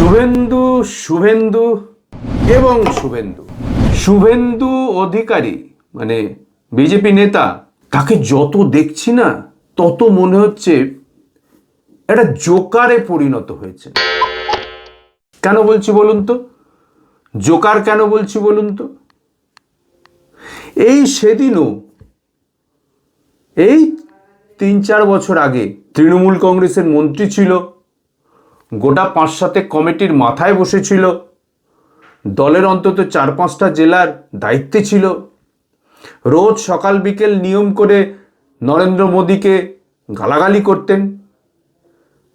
শুভেন্দু শুভেন্দু এবং শুভেন্দু। শুভেন্দু অধিকারী মানে বিজেপি নেতা, তাকে যত দেখছি না, তত মনে হচ্ছে একটা জোকারে পরিণত হয়েছে। কেন বলছি বলুন তো? জোকার কেন বলছি বলুন তো? এই সেদিনও, এই তিন চার বছর আগে তৃণমূল কংগ্রেসের মন্ত্রী ছিল গোটা পাঁচ সাতে কমিটির মাথায় বসেছিল। দলের অন্তত চার পাঁচটা জেলার দায়িত্বে ছিল। রোজ সকাল বিকেল নিয়ম করে নরেন্দ্র মোদীকে গালাগালি করতেন।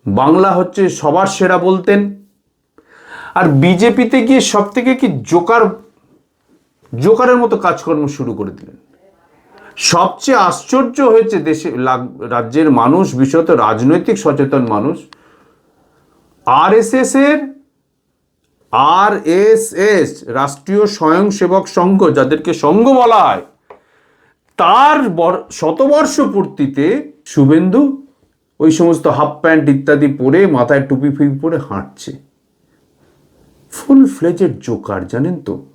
বাংলা হচ্ছে সবার সেরা বলতেন। আর বিজেপিতে গিয়ে সব থেকে কি জোকার, জোকারের মতো কাজকর্ম শুরু করে দিলেন। সবচেয়ে আশ্চর্য হয়েছে দেশে রাজ্যের মানুষ, বিশেষত রাজনৈতিক সচেতন মানুষ আরএসএস এর আরএসএস, রাষ্ট্রীয় স্বয়ংসেবক সংঘ যাদেরকে সংঘ বলা হয়, তার বর- শতবর্ষ পূর্তিতে শুভেন্দু ওই সমস্ত হাফ প্যান্ট ইত্যাদি পরে মাথায় টুপি ফুপি পরে হাঁটছে। ফুল ফ্লেজের জোকার, জানেন তো?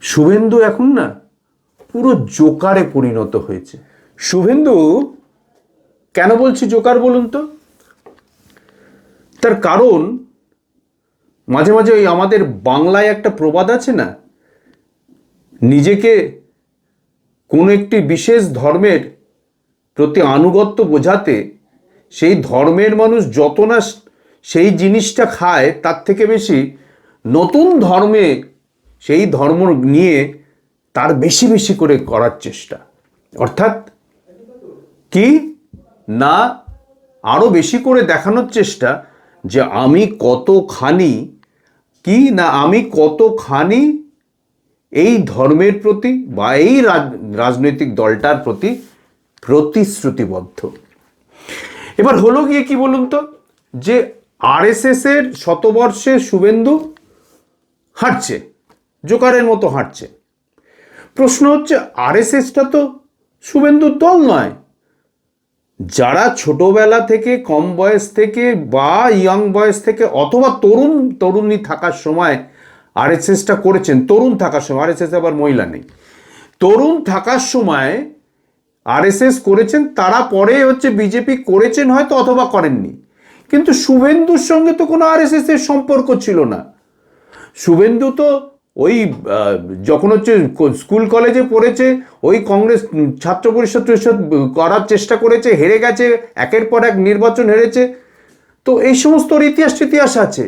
শুভেন্দু এখন না পুরো জোকারে পরিণত হয়েছে। শুভেন্দু, কেন বলছি জোকার বলুন তো? তার কারণ, মাঝে মাঝে ওই আমাদের বাংলায় একটা প্রবাদ আছে না? নিজেকে কোনো একটি বিশেষ ধর্মের প্রতি আনুগত্য বোঝাতে সেই ধর্মের মানুষ যত না সেই জিনিসটা খায়, তার থেকে বেশি নতুন ধর্মে সেই ধর্ম নিয়ে তার বেশি বেশি করে করার চেষ্টা। অর্থাৎ কি? না আরও বেশি করে দেখানোর চেষ্টা যে আমি কতখানি, কি না আমি কতখানি এই ধর্মের প্রতি বা এই রাজ- রাজনৈতিক দলটার প্রতি প্রতিশ্রুতিবদ্ধ। এবার হলো গিয়ে কি বলুন তো? যে আরএসএস এর শতবর্ষে শুভেন্দু হাঁটছে, জোকারের মতো হাঁটছে। প্রশ্ন হচ্ছে, আরএসএসটা তো শুভেন্দুর দল নয়। যারা ছোটবেলা থেকে কম বয়স থেকে বা ইয়াং বয়স থেকে অথবা তরুণ, তরুণী থাকার সময় আরএসএসটা করেছেন, তরুণ থাকার সময় আরএসএস আবার মহিলা নেই। তরুণ থাকার সময় আরএসএস করেছেন, তারা পরে হচ্ছে বিজেপি করেছেন হয়তো অথবা করেননি। কিন্তু শুভেন্দুর সঙ্গে তো কোনো আরএসএস এর সম্পর্ক ছিল না। শুভেন্দু তো ওই যখন হচ্ছে স্কুল কলেজে পড়েছে, ওই কংগ্রেস ছাত্র পরিষদ পরিষদ করার চেষ্টা করেছে, হেরে গেছে, একের পর এক নির্বাচন হেরেছে। তো এই সমস্ত ইতিহাস ইতিহাস আছে।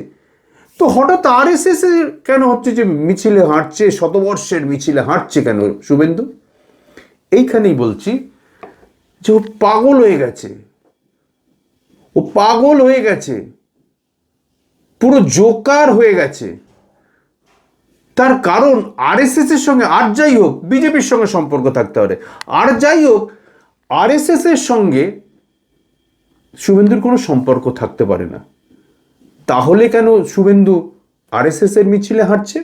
তো হঠাৎ আর এস এস কেন হচ্ছে যে মিছিলে হাঁটছে, শতবর্ষের মিছিলে হাঁটছে কেন, শুভেন্দু? এইখানেই বলছি যে ও পাগল হয়ে গেছে। ও পাগল হয়ে গেছে। পুরো জোকার হয়ে গেছে। তার কারণ আরএসএস এর সঙ্গে, আর যাই হোক বিজেপির সঙ্গে সম্পর্ক থাকতে পারে আর যাই হোক আরএসএস এর সঙ্গে শুভেন্দুর কোনো সম্পর্ক থাকতে পারে না। তাহলে কেন শুভেন্দু আরএসএস এর মিছিলে হাঁটছে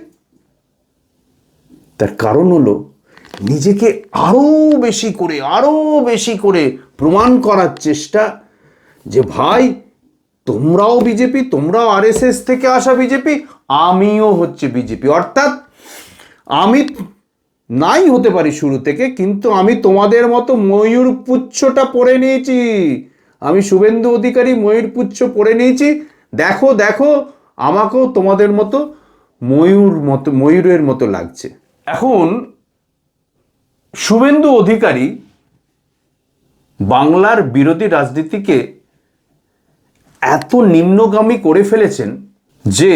তার কারণ হলো, নিজেকে আরও বেশি করে, আরও বেশি করে প্রমাণ করার চেষ্টা যে ভাই তোমরাও বিজেপি, তোমরাও আরএসএস থেকে আসা বিজেপি, আমিও হচ্ছে বিজেপি। অর্থাৎ আমি নাই হতে পারি শুরু থেকে, কিন্তু আমি তোমাদের মতো ময়ূর পুচ্ছটা পরে নিয়েছি। আমি শুভেন্দু অধিকারী ময়ূর পুচ্ছ পরে নিয়েছি। দেখো দেখো, আমাকেও তোমাদের মতো ময়ূর মতো, ময়ূরের মতো লাগছে। এখন শুভেন্দু অধিকারী বাংলার বিরোধী রাজনীতিকে এত নিম্নগামী করে ফেলেছেন যে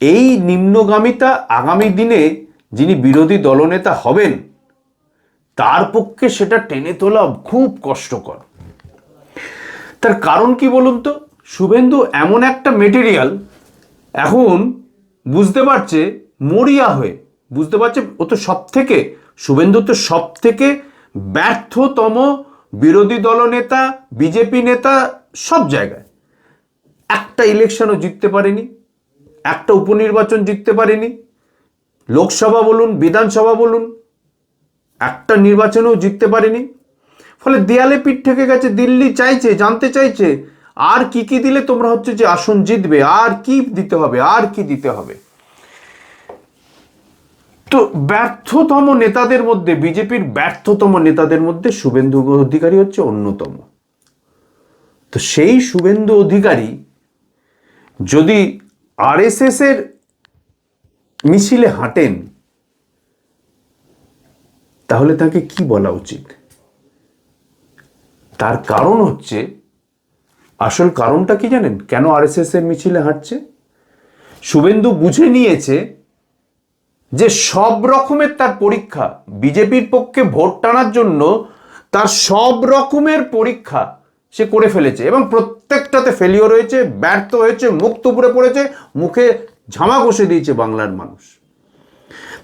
এই নিম্নগামিতা আগামী দিনে যিনি বিরোধী দলনেতা হবেন, তার পক্ষে সেটা টেনে তোলা খুব কষ্টকর। তার কারণ কি বলুন তো? শুভেন্দু এমন একটা মেটেরিয়াল এখন বুঝতে পারছে মরিয়া হয়ে, বুঝতে পারছে ও তো সব থেকে শুভেন্দু তো সব থেকে ব্যর্থতম বিরোধী দলনেতা, বিজেপি নেতা সব জায়গায়। একটা ইলেকশনও জিততে পারেনি, একটা উপনির্বাচন জিততে পারেনি, লোকসভা বলুন, বিধানসভা বলুন, একটা নির্বাচনেও জিততে পারেনি। ফলে দেয়ালে পিঠ থেকে গেছে, দিল্লি চাইছে, জানতে চাইছে, আর কি কি দিলে তোমরা হচ্ছে যে আসন জিতবে, আর কি দিতে হবে, আর কি দিতে হবে। তো ব্যর্থতম নেতাদের মধ্যে, বিজেপির ব্যর্থতম নেতাদের মধ্যে শুভেন্দু অধিকারী হচ্ছে অন্যতম। তো সেই শুভেন্দু অধিকারী যদি আরএসএস এর মিছিলে হাঁটেন, তাহলে তাকে কি বলা উচিত? তার কারণ হচ্ছে, আসল কারণটা কি জানেন? কেন আরএসএস এর মিছিলে হাঁটছে? শুভেন্দু বুঝে নিয়েছে যে সব রকমের তার পরীক্ষা, বিজেপির পক্ষে ভোট টানার জন্য তার সব রকমের পরীক্ষা সে করে ফেলেছে এবং প্রত্যেকটাতে ফেলিওর হয়েছে, ব্যর্থ হয়েছে, মুখ তুপুরে পড়েছে, মুখে ঝামা ঘষে দিয়েছে বাংলার মানুষ।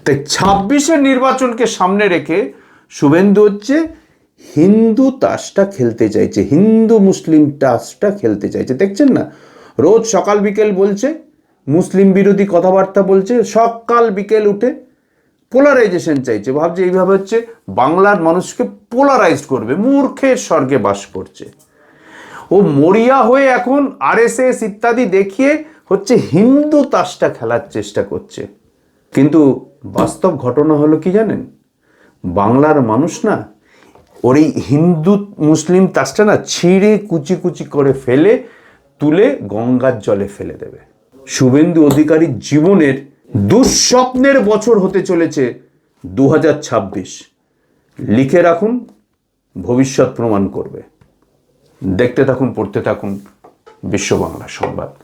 তাই ছাব্বিশের নির্বাচনকে সামনে রেখে শুভেন্দু হচ্ছে হিন্দু তাসটা খেলতে চাইছে, হিন্দু মুসলিম তাসটা খেলতে চাইছে। দেখছেন না? রোজ সকাল বিকেল বলছে, মুসলিম বিরোধী কথাবার্তা বলছে, সকাল বিকেল উঠে পোলারাইজেশন চাইছে। ভাবছে এইভাবে হচ্ছে বাংলার মানুষকে পোলারাইজড করবে, মূর্খের স্বর্গে বাস করছে। ও মরিয়া হয়ে এখন আরএসএস ইত্যাদি দেখিয়ে হচ্ছে হিন্দু তাসটা খেলার চেষ্টা করছে। কিন্তু বাস্তব ঘটনা হলো কি জানেন? বাংলার মানুষ না, ওর এই হিন্দু মুসলিম তাসটা না ছিঁড়ে কুচি কুচি করে ফেলে, তুলে গঙ্গার জলে ফেলে দেবে। শুভেন্দু অধিকারীর জীবনের দুঃস্বপ্নের বছর হতে চলেছে দু হাজার ছাব্বিশ। লিখে রাখুন, ভবিষ্যৎ প্রমাণ করবে। দেখতে থাকুন পড়তে থাকুন। বিশ্ব বাংলা সংবাদ।